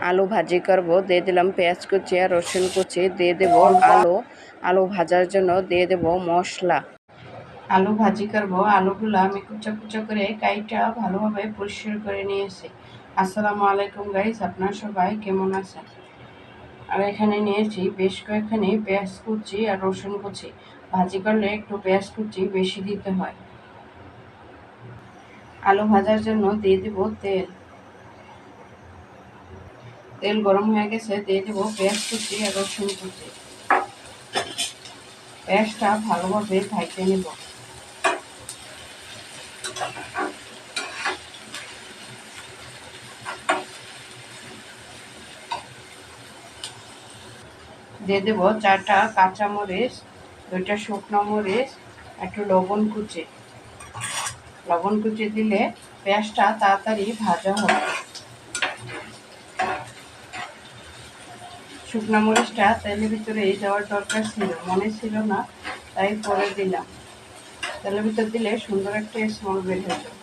আলু ভাজি করব, দিয়ে দিলাম পেঁয়াজ কুচি আর রসুন কুচি, দিয়ে দেব আলু। আলু ভাজার জন্য দিয়ে দেব মশলা। আলু ভাজি করব, আলুগুলো আমি কুচো কুচো করে কাইটা ভালোভাবে পরিষ্কার করে নিয়েছি। আসসালামু আলাইকুম গাইস আপনার সবাই কেমন আছেন? আর এখানে নিয়েছি বেশ কয়েকখানি পেঁয়াজ কুচি আর রসুন কুচি। ভাজি করলে একটু পেঁয়াজ কুচি বেশি দিতে হয়। আলু ভাজার জন্য দিয়ে দেব তেল। তেল গরম হয়ে গেছে, দিয়ে দেবো পেঁয়াজ কুচি আর রসুন কুচি। পেঁয়াজটা ভালোভাবে ভাইতে নেব। দিয়ে দেবো চারটা কাঁচা মরিচ দুইটা শুকনো মরিচ, একটু লবণ কুচি। লবণ কুচি দিলে পেঁয়াজটা তাড়াতাড়ি ভাজা হবে। শুকনো মরিচটা তেলের ভিতরে দেওয়ার দরকার ছিল, মনে ছিল না, তাই পরে দিলাম তেলের ভিতর দিলে সুন্দর একটা স্মেল বের হয়ে যাবে।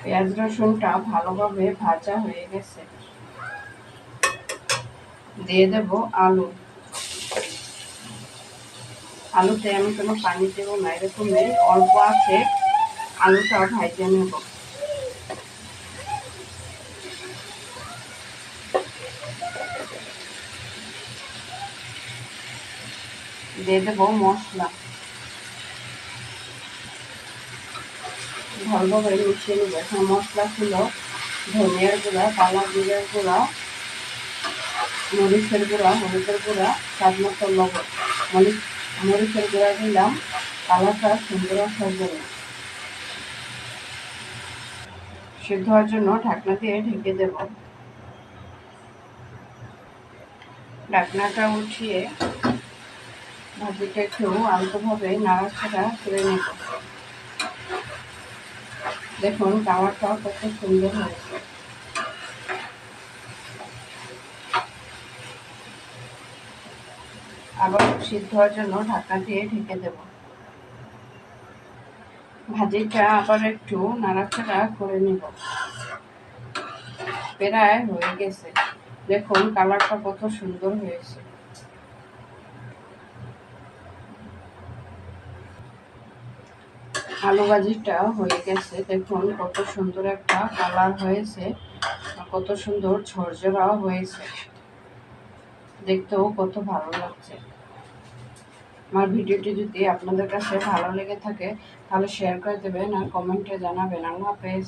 পেঁয়াজ রসুনটা ভালোভাবে ভাজা হয়ে গেছে। দিয়ে দেব আলু। আলুতে আমি কোনো পানি দেবো না, এরকমই অল্প আছে। আলুটা ভাইজে নেব। দিয়ে দেবো মশলা। ভালোভাবে মিশিয়ে নেব। এখন মশলা ছিল ধনিয়ার গুঁড়া কালা জিরার গুঁড়া, মরিচের গুঁড়া, হলুদের গুঁড়া, স্বাদ মতো লবণ। মরিচ মরিচের গুঁড়া দিলাম। কালারটা সুন্দর আসার জন্য সিদ্ধ হওয়ার জন্য ঢাকনা দিয়ে ঢেকে দেব। ঢাকনাটা উঠিয়ে ভাজিটা একটু আলতোভাবে নাড়াচাড়া করে নেব। দেখুন, কালারটা কত সুন্দর হয়েছে। আবার সিদ্ধ হওয়ার জন্য ঢাকনা দিয়ে ঢেকে দেব। ভাজিটা আবার একটু নাড়াচাড়া করে নেব। প্রায় হয়ে গেছে। দেখুন, কালারটা কত সুন্দর হয়েছে। আলু ভাজিটা হয়ে গেছে। দেখুন, কত সুন্দর একটা কালার হয়েছে কত সুন্দর ঝরঝরাও হয়েছে। দেখতেও কত ভালো লাগছে। আমার ভিডিওটি যদি আপনাদের কাছে ভালো লেগে থাকে, তাহলে শেয়ার করে দেবেন আর কমেন্টে জানাবেন। আল্লাহ হাফেজ।